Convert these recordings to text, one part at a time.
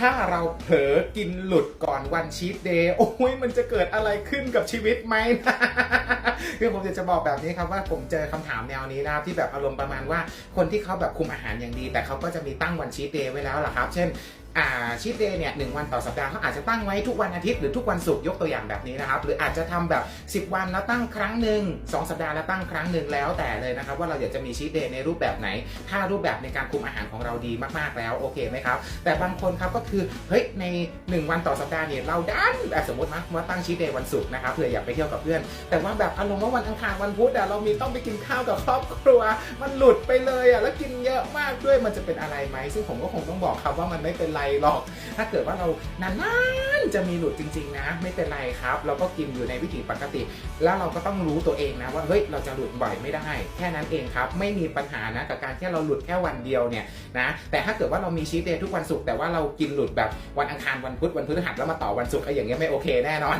ถ้าเราเผลอกินหลุดก่อนวันชีตเดย์โอ้ยมันจะเกิดอะไรขึ้นกับชีวิตไหมคือผมจะจะบอกแบบนี้ครับว่าผมเจอคำถามแนวนี้นะครับที่แบบอารมณ์ประมาณว่าคนที่เขาแบบคุมอาหารอย่างดี แต่เขาก็จะมีตั้งวันชีตเดย์ไว้แล้วล่ะครับ เช่น ชีตเดย์เนี่ยหนึ่งวันต่อสัปดาห์เขาอาจจะตั้งไว้ทุกวันอาทิตย์หรือทุกวันศุกร์ยกตัวอย่างแบบนี้นะครับหรืออาจจะทำแบบ 10 วันแล้วตั้งครั้งหนึ่งสองสัปดาห์แล้วตั้งครั้งหนึ่งแล้วแต่เลยนะครับว่าเราอยากจะมีชีตเดย์ในรูปแบบไหน ถ้ารูปแบบในการคุมอาหารของเราดีมากๆแล้วโอเคไหมครับแต่บางคนครับก็คือเฮ้ยใน 1 วันต่อสัปดาห์เนี่ยเราดันแบบสมมตินะว่าตั้งชีตเดย์วันศุกร์นะครับเผื่ออยากไปเที่ยวกับเพื่อน แต่ว่าแบบอารมณ์ว่าวันอังคารวันพุธอะเรามีต้องไปกินข้าวกับครอบครัว มันหลุดไปเลยอะแล้วกินเยอะมากด้วยมันจะเป็นอะไรไหมซึ่งผมก็คงต้องบอกครับว่ามันไม่เป็นไรหรอก ถ้าเกิดว่าเรานานๆจะมีหลุดจริง ๆ นะ ไม่เป็นไรครับ เราก็กินอยู่ในวิถีปกติ แล้วเราก็ต้องรู้ตัวเองนะว่าเฮ้ยเราจะหลุดบ่อยไม่ได้ แค่นั้นเองครับ ไม่มีปัญหานะกับการที่เราหลุดแค่วันเดียวเนี่ยนะแต่ถ้าเกิดว่าเรามีชีตเดย์ทุกวันศุกร์แต่ว่าเรากินหลุดแบบวันอังคารวันพุธวันพฤหัสแล้วมาต่อวันศุกร์อะไอ้อย่างเงี้ยไม่โอเคแน่นอน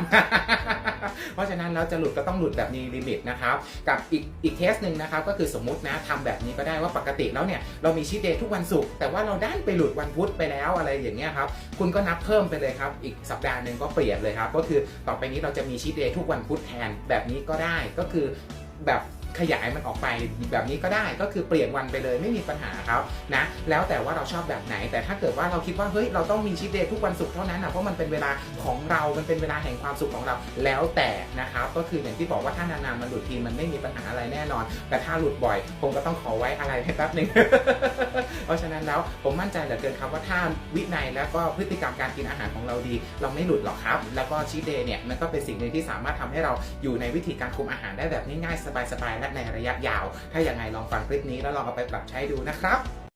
เพราะฉะนั้นเราจะหลุดก็ต้องหลุดแบบมีลิมิตนะครับกับอีกอีกเคสหนึ่งนะครับก็คือสมมตินะทำแบบนี้ก็ได้ว่าปกติแล้วเนี่ยเรามีชีตเดย์ทุกวันศุกร์แต่ว่าเราด้านไปหลุดวันพุธไปแล้วอะไรอย่างเงี้ยครับคุณก็นับเพิ่มไปเลยครับ อีกสัปดาห์หนึ่งก็เปลี่ยนเลยครับ ก็คือต่อไปนี้เราจะมีชีตเดย์ทุกวันพุธแทนแบบนี้ก็ได้ก็คือแบบ ขยายมันออกไปแบบนี้ก็ได้ก็คือเปลี่ยนวันไปเลยไม่มีปัญหาครับนะแล้วแต่ว่าเราชอบแบบไหน แต่ถ้าเกิดว่าเราคิดว่าเฮ้ยเราต้องมีชีตเดย์ทุกวันศุกร์เท่านั้นนะเพราะมันเป็นเวลาของเรามันเป็นเวลาแห่งความสุขของเราแล้วแต่นะครับก็คืออย่างที่บอกว่าถ้านานๆมันหลุดทีมันไม่มีปัญหาอะไรแน่นอน แต่ถ้าหลุดบ่อยผมก็ต้องขอไว้อะไรให้แป๊บหนึ่งเพราะฉะนั้นแล้วผมมั่นใจเหลือเกินครับว่าถ้าวินัยแล้วก็พฤติกรรมการกินอาหารของเราดี เราไม่หลุดหรอกครับ แล้วก็ชีเดย์เนี่ยมันก็เป็นสิ่งหนึ่งที่สามารถทำให้เราอยู่ในวิธีการคุมอาหารได้แบบง่ายๆสบายๆและในระยะยาว ถ้าอย่างไรลองฟังคลิปนี้แล้วลองเอาไปปรับใช้ดูนะครับ